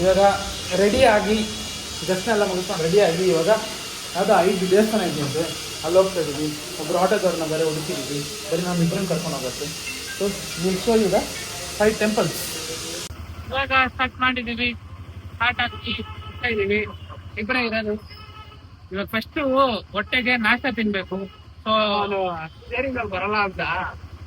ಇವಾಗ ರೆಡಿ ಆಗಿ ಎಲ್ಲ ಮುಗಿಸ್ಕೊಂಡು ಆಗಿ ಇವಾಗ ಯಾವುದೋ ಐದು ದೇವಸ್ಥಾನ ಇದೆಯಂತೆ ಅಲ್ಲಿ ಹೋಗ್ತಾ ಇದ್ದೀವಿ ಒಬ್ರು ಆಟೋದವ್ರನ್ನ ಬೇರೆ ಹುಡುಕಿದ್ದೀವಿ ಬರೀ ನಾವು ಇಬ್ಬರನ್ನ ಕರ್ಕೊಂಡು ಹೋಗುತ್ತೆ so will show the five temples ಇವಾಗ ಸ್ಟಾರ್ಟ್ ಮಾಡಿದೀವಿ ಸ್ಟಾರ್ಟ್ ಆಗ್ತಾ ಇದೀವಿ ಇಬ್ಬರೇ ಇರೋದು. ಇವಾಗ ಫಸ್ಟ್ ಹೊಟ್ಟೆಗೆ ನಾಷ್ಟ ತಿನ್ಬೇಕು. ಸೊ ಶೇರಿಂಗ್ ಅಲ್ಲಿ ಬರಲ್ಲ ಅಂತ.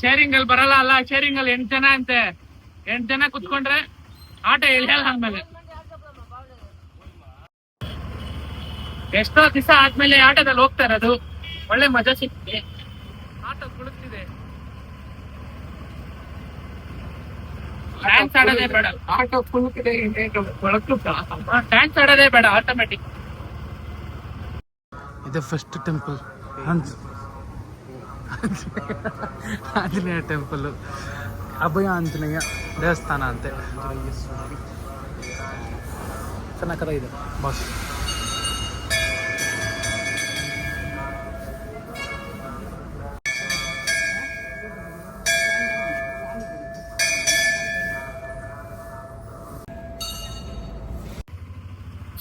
ಶೇರಿಂಗ್ ಅಲ್ಲಿ ಬರಲ್ಲ ಅಲ್ಲ. ಶೇರಿಂಗ್ ಅಲ್ಲಿ ಎಂಟ್ ಜನ ಅಂತೆ. ಎಂಟ್ ಜನ ಕುತ್ಕೊಂಡ್ರೆ ಆಟ ಇಳಿಯಲ್ಲ ಆದ್ಮೇಲೆ ಎಷ್ಟೋ ದಿವಸ ಆದ್ಮೇಲೆ ಆಟದಲ್ಲಿ ಹೋಗ್ತಾ ಇರೋದು. ಒಳ್ಳೆ ಮಜಾ ಸಿಕ್ತಿದೆ ಆಟ ಕುಳಿತಿದೆ ಡ್ಯಾನ್ಸ್ ಆಡೋದೇ ಬೇಡ. ಆಟೋ ಫುಲ್ ಡ್ಯಾನ್ಸ್ ಆಡೋದೇ ಬೇಡ ಆಟೋಮೆಟಿಕ್ ಇದು ಫಸ್ಟ್ ಟೆಂಪಲ್ ಹನ್ಸ್ ಆಂಜನೇಯ ಟೆಂಪಲ್ ಅಭಯ ಆಂಜನೇಯ ದೇವಸ್ಥಾನ ಅಂತೆ. ಚೆನ್ನಾಗಿದೆ ಬಾಸ್.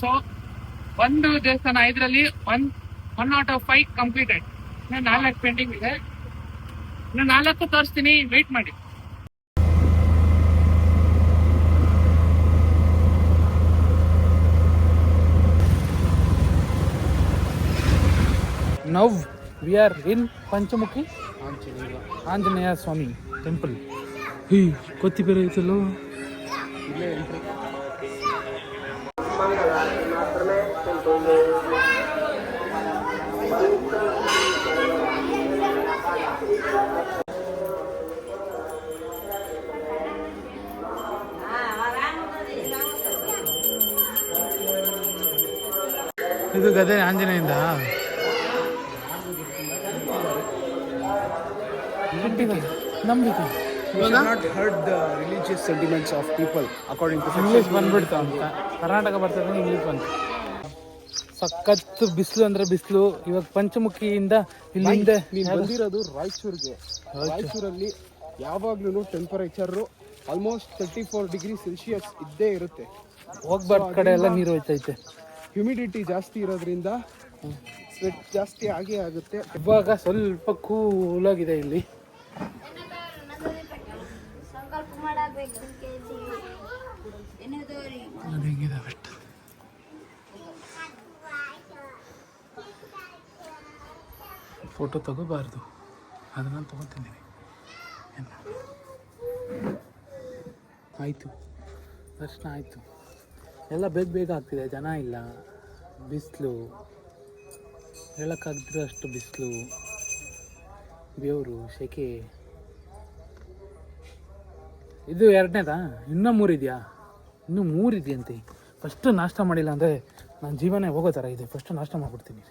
ಸೊ ಒಂದು ದೇವಸ್ಥಾನ ಐದರಲ್ಲಿ one one out of five completed ಇನ್ನು ನಾಲ್ಕು ಪೆಂಡಿಂಗ್ ಇದೆ. ಇನ್ನು ನಾಲ್ಕು ತೋರಿಸ್ತೀನಿ ವೆಯ್ಟ್ ಮಾಡಿ. Now we are in Panchamukhi Anjaneya Swami temple ಹೇ ಕೊತ್ತಿ ಬೇರೆ ಐತಲ್ಲೋ ಇದು ಗದೆ ಆಂಜನೇಯಿಂದ ನಂಬಿಕೆ The religious sentiments of people according to English ಬಂದ್ಬಿಡ್ತು ಅಂತ. ಕರ್ನಾಟಕ ಬರ್ತದೆ ಇಂಗ್ಲೀಷ್ ಬಂತು. ಸಖತ್ ಬಿಸಿಲು ಅಂದ್ರೆ ಬಿಸಿಲು. ಇವಾಗ ಪಂಚಮುಖಿಯಿಂದ ಇಲ್ಲಿಂದ ನೀನು ಬಂದಿರೋದು ರಾಯಚೂರಿಗೆ. ರಾಯಚೂರಲ್ಲಿ ಯಾವಾಗ್ಲೂ temperature almost thirty four degree celsius ಇದ್ದೇ ಇರುತ್ತೆ. ಹೋಗ್ಬಾರ್ದು ಕಡೆ ಎಲ್ಲ ನೀರು ಹೋಯ್ತೈತೆ. ಹ್ಯುಮಿಡಿಟಿ ಜಾಸ್ತಿ ಇರೋದ್ರಿಂದ ಸ್ವೆಟ್ ಜಾಸ್ತಿ ಆಗೇ ಆಗುತ್ತೆ. ಇವಾಗ ಸ್ವಲ್ಪ ಕೂಲಾಗಿದೆ ಇಲ್ಲಿ. ಅದು ಬೆಟ್ಟ ಫೋಟೋ ತಗೋಬಾರ್ದು. ಅದನ್ನ ತಗೋತಿದ್ದೀನಿ ಆಯಿತು. ದರ್ಶನ ಆಯಿತು. ಎಲ್ಲ ಬೇಗ ಬೇಗ ಆಗ್ತಿದೆ. ಜನ ಇಲ್ಲ. ಬಿಸಿಲು. ಹೇಳೋಕ್ಕಾಗ್ದಿರೋ ಅಷ್ಟು ಬಿಸಿಲು. ಬೇವರು ಸೆಕೆ ಇದು ಎರಡನೇದಾ? ಇನ್ನೂ ಮೂರಿದೆಯಾ? ಇನ್ನೂ ಮೂರಿದೆಯಂತೆ ಫಸ್ಟ್ ನಾಷ್ಟ ಮಾಡಿಲ್ಲ ಅಂದರೆ ನನ್ನ ಜೀವನ ಹೋಗೋ ಥರ ಇದೆ. ಫಸ್ಟ್ ನಾಷ್ಟ ಮಾಡ್ಬಿಡ್ತೀನಿ.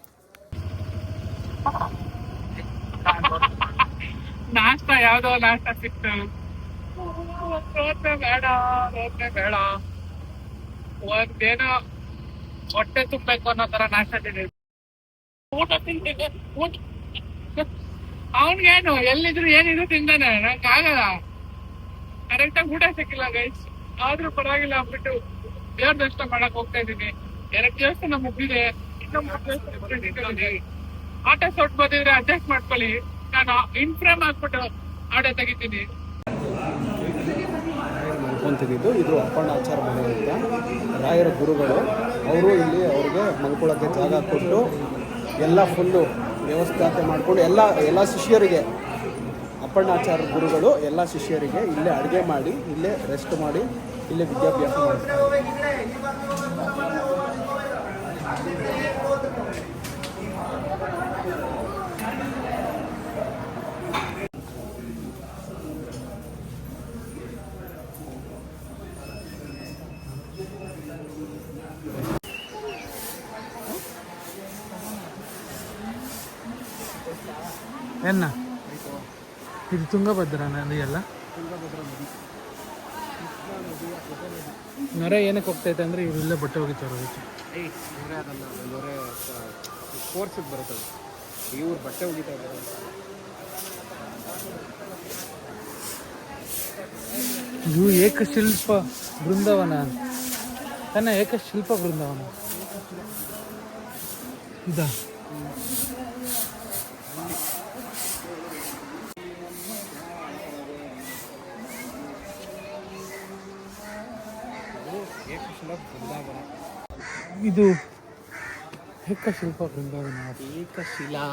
ನಾಷ್ಟ ಯಾವುದೋ ನಾಷ್ಟ ಸಿಕ್ತು. ಬೇಡ ಬೇಡ. ಒಂದೇನೋ ಹೊಟ್ಟೆ ತುಂಬಬೇಕು ಅನ್ನೋ ತರ ನಾಷ್ಟ ತಿಂದಿದ್ದೆ ಊಟ ತಿಂತಿದ್ದೆ ಊಟ ಅವನ್ಗೇನು, ಎಲ್ಲಿದ್ರು ಏನಿದ್ರು ತಿಂದಾನೆ. ನಂಗೆ ಆಗಲ್ಲ. ಕರೆಕ್ಟಾಗಿ ಊಟ ಸಿಕ್ಕಿಲ್ಲ ಗೈಸ್ ಆದ್ರೂ ಪರವಾಗಿಲ್ಲ ಅಂದ್ಬಿಟ್ಟು ದೇವ್ರ ದರ್ಶನ ಮಾಡಕ್ ಹೋಗ್ತಾ ಇದ್ದೀನಿ. ಎರಡ್ ದೇವಸ್ಥಾನ ಮುಗಿದಿದೆ. ಇನ್ನೊಂದು ಮೂರು. ಆಟ ಸೊಟ್ ಬಂದಿದ್ರೆ ಅಡ್ಜಸ್ಟ್ ಮಾಡ್ಕೊಳ್ಳಿ. ನಾನು ಇನ್ ಫ್ರೇಮ್ ಹಾಕ್ಬಿಟ್ಟು ಆಟ ತೆಗಿತೀನಿ. ಮಲ್ಕೊಂತಿದ್ದು ಇದು ಅಪ್ಪಣ್ಣಾಚಾರ ಮನೆ ಅಂತ. ರಾಯರ ಗುರುಗಳು, ಅವರು ಇಲ್ಲಿ ಅವ್ರಿಗೆ ಮಲ್ಕೊಳ್ಳೋಕ್ಕೆ ಜಾಗ ಕೊಟ್ಟು ಎಲ್ಲ ಫುಲ್ಲು ವ್ಯವಸ್ಥೆ ಮಾಡಿಕೊಂಡು ಎಲ್ಲ ಎಲ್ಲ ಶಿಷ್ಯರಿಗೆ ಅಪ್ಪಣ್ಣಾಚಾರ ಗುರುಗಳು ಎಲ್ಲ ಶಿಷ್ಯರಿಗೆ ಇಲ್ಲೇ ಅಡುಗೆ ಮಾಡಿ, ಇಲ್ಲೇ ರೆಸ್ಟ್ ಮಾಡಿ ಇಲ್ಲೇ ವಿದ್ಯಾಭ್ಯಾಸ ಮಾಡ್ತಾರೆ ಎನ್ನ ಇದು ತುಂಗಭದ್ರಾ ನದಿ ನೊರೆ ಏನಕ್ಕೆ ಹೋಗ್ತೈತೆ ಅಂದರೆ ಇವ್ರು ಇಲ್ಲೇ ಬಟ್ಟೆ ಅದಕ್ಕೆ ಏಯ್ ಇವರೇ ಅದಲ್ಲ ನೊರೆ ಕೋರ್ಸಿಗೆ ಬರುತ್ತೆ ಅದು. ಇವ್ರು ಬಟ್ಟೆ ಹೋಗಿತಾ ಇದ್ದಾರೆ. ಇದು ಏಕಶಿಲ್ಪ ಬೃಂದಾವನ ತನ್ನ ಏಕಶಿಲ್ಪ ಬೃಂದಾವನ ಇದಾ. ಇದು ಏಕಶಿಲ್ಪ ಬೃಂದಾವನ ಏಕಶಿಲಾ.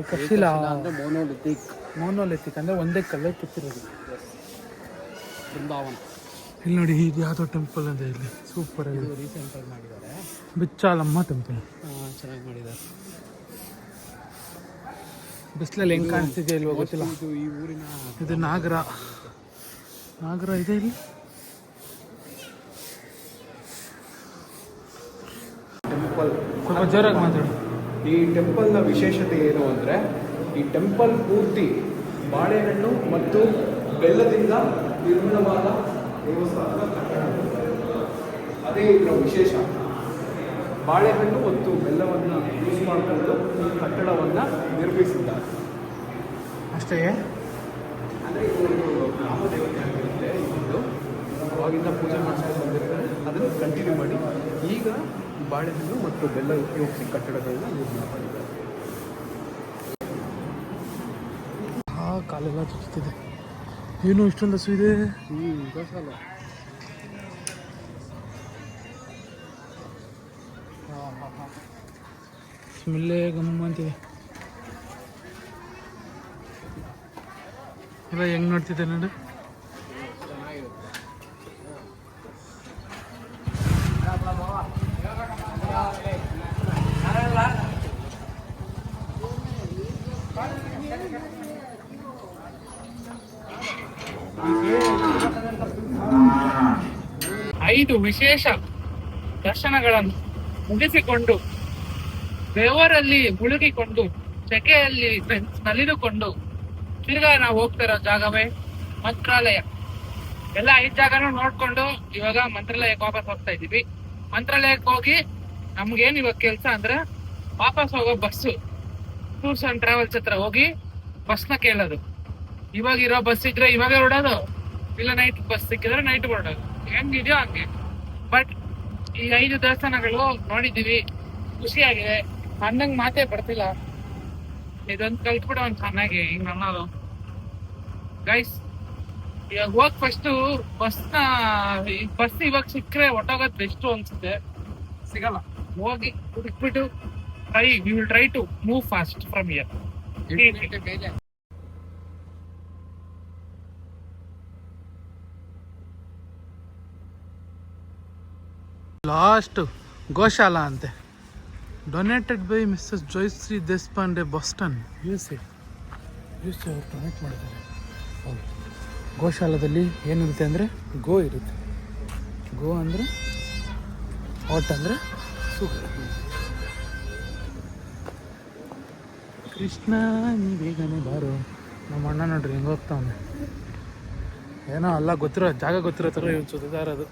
ಏಕಶಿಲಾ. ಅಂದರೆ ಮೋನೋಲಿಥಿಕ್ ಮೋನೋಲಿಥಿಕ್ ಅಂದರೆ ಒಂದೇ ಕಲ್ಲೇ ಕೆತ್ತಿರೋದು. ಬೃಂದಾವನ ಇಲ್ಲಿ ನೋಡಿ ಇದು ಯಾವುದೋ ಟೆಂಪಲ್ ಅಂತ ಇಲ್ಲಿ. ಸೂಪರ್ ಆಗಿದೆ. ರೀಸೆಂಟಾಗಿ ಮಾಡಿದ್ದಾರೆ. ಬಿಚ್ಚಾಲಮ್ಮ ಟೆಂಪಲ್ ಚೆನ್ನಾಗಿ ಮಾಡಿದ್ದಾರೆ. ಬಿಸಿಲಲ್ಲಿ ಹೆಂಗೆ ಕಾಣಿಸ್ತಿದೆ ಇಲ್ವಾ ಗೊತ್ತಿಲ್ಲ. ಇದು ಈ ಊರಿನ ಇದು ನಾಗರ. ನಾಗರ ಇದೆ ಇಲ್ಲಿ? ಟೆಂಪಲ್ ಸ್ವಲ್ಪ ಜೋರಾಗಿ ಮಾತಾಡಿ. ಈ ಟೆಂಪಲ್ನ ವಿಶೇಷತೆ ಏನು ಅಂದರೆ ಈ ಟೆಂಪಲ್ ಪೂರ್ತಿ ಬಾಳೆಹಣ್ಣು ಮತ್ತು ಬೆಲ್ಲದಿಂದ ನಿರ್ಮಿತವಾದ ದೇವಸ್ಥಾನದ ಕಟ್ಟಡ. ಅದೇ ಇದರ ವಿಶೇಷ. ಬಾಳೆಹಣ್ಣು ಮತ್ತು ಬೆಲ್ಲವನ್ನು ಯೂಸ್ ಮಾಡಿಕೊಂಡು ಈ ಕಟ್ಟಡವನ್ನು ನಿರ್ಮಿಸಿದ್ದಾರೆ. ಅಷ್ಟೇ? ಅಂದರೆ ಇದು ಒಂದು ನಾಮದೇವತೆ ಆಗಿರುತ್ತೆ. ಇವತ್ತು ಅವಾಗಿಂದ ಪೂಜೆ ಮಾಡಿಸ್ಕೊಂಡು ಬಂದಿರ್ತಾರೆ. ಅದನ್ನು ಕಂಟಿನ್ಯೂ ಮಾಡಿ ಈಗ ಬಾಳೆಹಣ್ಣು ಮತ್ತು ಬೆಲ್ಲ ಉಪಯೋಗಿಸಿ ಕಟ್ಟಡಗಳನ್ನು ನಿರ್ಮಾಣ ಮಾಡಿದ್ದಾರೆ. ಆ ಕಾಲೆಲ್ಲ ಚುಚ್ಚುತ್ತಿದೆ ಏನು ಇಷ್ಟೊಂದು ಹಸು ಇದೆ. ಹ್ಞೂ ಸ್ಮೆಲ್ಲೇ ಗಮ್ಮ ಅಂತಿದೆ. ಎಲ್ಲ ಹೆಂಗ್ ನೋಡ್ತಿದ್ದೆ ನೋಡು. ಐದು ವಿಶೇಷ ದರ್ಶನಗಳನ್ನು ಮುಗಿಸಿಕೊಂಡು ಬೆವರಲ್ಲಿ ಮುಳುಗಿಕೊಂಡು ಸೆಕೆಯಲ್ಲಿ ಬೆನ್- ನಲಿದುಕೊಂಡು ತಿರ್ಗಾ ನಾವು ಹೋಗ್ತಿರೋ ಜಾಗವೇ ಮಂತ್ರಾಲಯ. ಎಲ್ಲ ಐದು ಜಾಗನೂ ನೋಡ್ಕೊಂಡು ಇವಾಗ ಮಂತ್ರಾಲಯಕ್ಕೆ ವಾಪಸ್ ಹೋಗ್ತಾ ಇದೀವಿ ಮಂತ್ರಾಲಯಕ್ಕೆ ಹೋಗಿ ನಮ್ಗೇನ್ ಇವಾಗ ಕೆಲ್ಸ ಅಂದ್ರೆ ವಾಪಸ್ ಹೋಗೋ ಬಸ್ಸು ಟೂರ್ಸ್ ಅಂಡ್ ಟ್ರಾವೆಲ್ಸ್ ಹತ್ರ ಹೋಗಿ ಬಸ್ನ ಕೇಳೋದು. ಇವಾಗ ಇರೋ ಬಸ್ ಇದ್ರೆ ಇವಾಗ ಹೊರಡೋದು ಇಲ್ಲ ನೈಟ್ ಬಸ್ ಸಿಕ್ಕಿದ್ರೆ ನೈಟ್ ಹೊರಡೋದು ಹೆಂಗಿದೆಯೋ ಹಂಗೆ. ಬಟ್ ಈ ಐದು ದೇವಸ್ಥಾನಗಳು ನೋಡಿದೀವಿ ಖುಷಿಯಾಗಿದೆ. ಅಂದಂಗ್ ಮಾತೇ ಬರ್ತಿಲ್ಲ. ಇದೊಂದು ಕಲ್ತ್ಬಿಡ ಒಂದ್ ಚೆನ್ನಾಗಿ, ಹಿಂಗ್ ಅನ್ನೋದು. ಗೈಸ್ ಇವಾಗ ಹೋಗ್ ಫಸ್ಟ್ ಬಸ್ನ ಬಸ್ ಇವಾಗ ಸಿಕ್ಕರೆ ಹೊಟ್ಟೋಗೋದ್ ಬೆಸ್ಟ್ ಅನ್ಸುತ್ತೆ? ಸಿಗಲ್ಲ. ಹೋಗಿ ಹುಡುಕ್ಬಿಟ್ಟು try we will try to move fast from year last goshala ಅಂತೆ donated by Mrs Jayashree Deshpande Boston you see you see ಅವ್ರು ಡೊನೇಟ್ ಮಾಡಿದ್ದಾರೆ. ಹೌದು. ಗೋಶಾಲದಲ್ಲಿ ಏನಿರುತ್ತೆ ಅಂದರೆ ಗೋ ಇರುತ್ತೆ. ಗೋ ಅಂದರೆ ಒಟ್ ಅಂದರೆ ಸುಖ ಕೃಷ್ಣ, ನೀ ಬೇಗನೆ ಬಾರು. ನಮ್ಮ ಅಣ್ಣ ನೋಡ್ರಿ ಹೆಂಗೆ ಏನೋ ಅಲ್ಲ, ಗೊತ್ತಿರೋ ಜಾಗ ಗೊತ್ತಿರೋ ಥರ ಇವ್ನು ಸುತ್ತಾ ಅದು.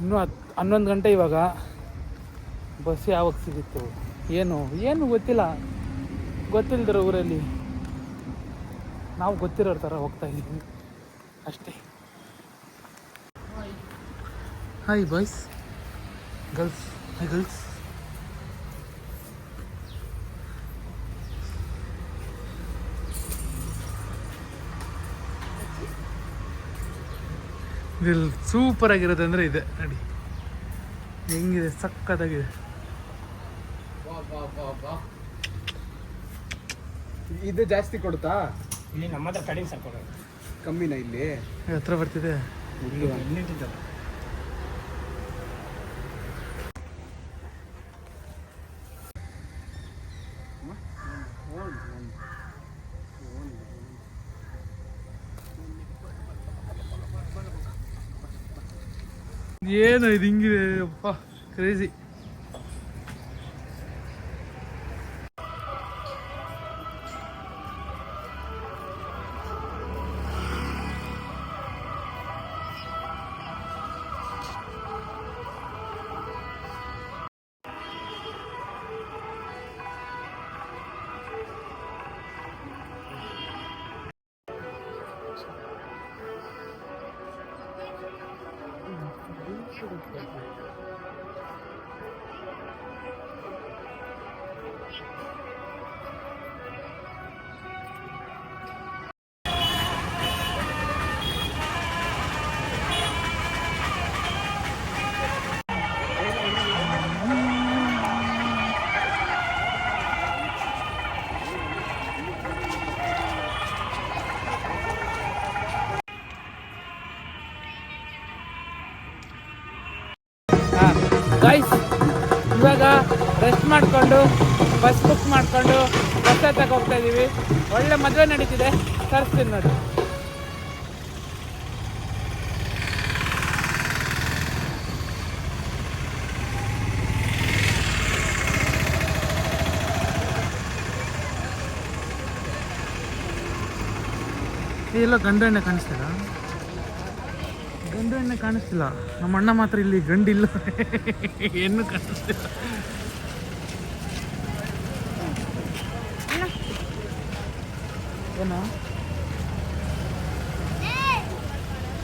ಇನ್ನೂ ಹತ್ತು ಹನ್ನೊಂದು ಗಂಟೆ ಇವಾಗ ಬಸ್ ಯಾವಾಗ ಸಿಗುತ್ತೆ? ಏನು? ಏನು ಗೊತ್ತಿಲ್ಲ. ಗೊತ್ತಿಲ್ದಿರೋ ಊರಲ್ಲಿ. ನಾವು ಗೊತ್ತಿರೋರ ಥರ ಹೋಗ್ತಾ ಇದ್ದೀವಿ. ಅಷ್ಟೇ. Hi boys girls hi girls ಇದ್ರಲ್ಲಿ ಸೂಪರ್ ಆಗಿರೋದು ಅಂದರೆ ಇದೆ. ನೋಡಿ. ಹೆಂಗಿದೆ? ಸಕ್ಕತ್ತಾಗಿದೆ. ಇದು ಜಾಸ್ತಿ ಕೊಡುತ್ತಾ? ಇಲ್ಲಿ ನಮ್ಮ ಹತ್ರ ಕಡಿಮೆ ಸ್ವಲ್ಪ ಕಮ್ಮಿನ ಇಲ್ಲಿ? ಹತ್ರ ಬರ್ತಿದೆ. ಏನು ಇದು ಹಿಂಗಿದೆ. ಅಪ್ಪ ಕ್ರೇಜಿ ಗೈಸ್ ಇವಾಗ ರೆಸ್ಟ್ ಮಾಡಿಕೊಂಡು ಬಸ್ ಬುಕ್ ಮಾಡಿಕೊಂಡು ಬಸ್ ಹತ್ತಕ್ಕೆ ಹೋಗ್ತಾ ಇದ್ದೀವಿ ಒಳ್ಳೆ ಮದುವೆ ನಡೀತಿದೆ. ತರಿಸ್ತೀನಿ ನೋಡಿ. ಎಲ್ಲ ಗಂಡು ಕಾಣಿಸ್ತಾರ ಗಂಡು ಎಣ್ಣೆ ಕಾಣಿಸ್ತಿಲ್ಲ. ನಮ್ಮ ಅಣ್ಣ ಮಾತ್ರ ಇಲ್ಲಿ ಗಂಡಿಲ್ಲ. ಹೆಣ್ಣು ಕಾಣಿಸ್ತಿಲ್ಲ. ಏನ?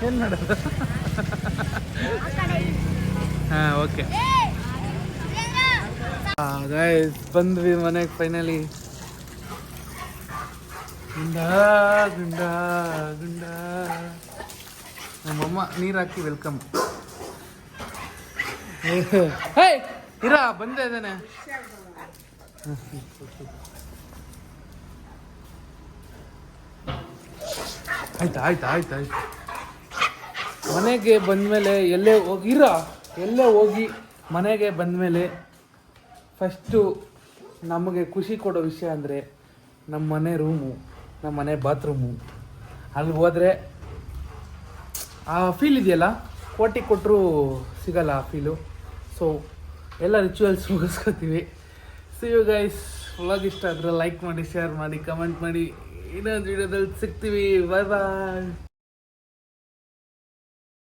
ಏನ್ ಮಾಡೋದು? ಹಾಂ, ಓಕೆ. ಬಂದ್ವಿ ಮನೆಗೆ ಫೈನಲಿ ಗುಂಡ ಗುಂಡ ಗುಂಡ. ನಮ್ಮಮ್ಮ ನೀರು ಹಾಕಿ ವೆಲ್ಕಮ್. ಹೇ! ಇರ ಬಂದೇ ಇದ್ದಾನೆ. ಆಯ್ತು ಆಯ್ತು ಆಯ್ತು ಆಯ್ತು. ಮನೆಗೆ ಬಂದಮೇಲೆ ಎಲ್ಲೇ ಹೋಗಿರ ಎಲ್ಲೇ ಹೋಗಿ ಮನೆಗೆ ಬಂದಮೇಲೆ ಫಸ್ಟು ನಮಗೆ ಖುಷಿ ಕೊಡೋ ವಿಷಯ ಅಂದರೆ ನಮ್ಮ ಮನೆ ರೂಮು ನಮ್ಮ ಮನೆ ಬಾತ್ರೂಮು. ಅಲ್ಲಿ ಹೋದರೆ ಆ ಫೀಲ್ ಇದೆಯಲ್ಲ? ಕೋಟಿ ಕೊಟ್ಟರು ಸಿಗಲ್ಲ ಆ ಫೀಲು ಸೊ ಎಲ್ಲ ರಿಚುವಲ್ಸ್ ಮುಗಿಸ್ಕೊತೀವಿ. ಸಿ ಯು ಗೈಸ್ ವ್ಲಾಗ್ ಇಷ್ಟ ಆದರೆ ಲೈಕ್ ಮಾಡಿ ಶೇರ್ ಮಾಡಿ ಕಮೆಂಟ್ ಮಾಡಿ. ಇನ್ನೊಂದು ವಿಡಿಯೋದಲ್ಲಿ ಸಿಗ್ತೀವಿ. ಬಾಯ್ ಬಾಯ್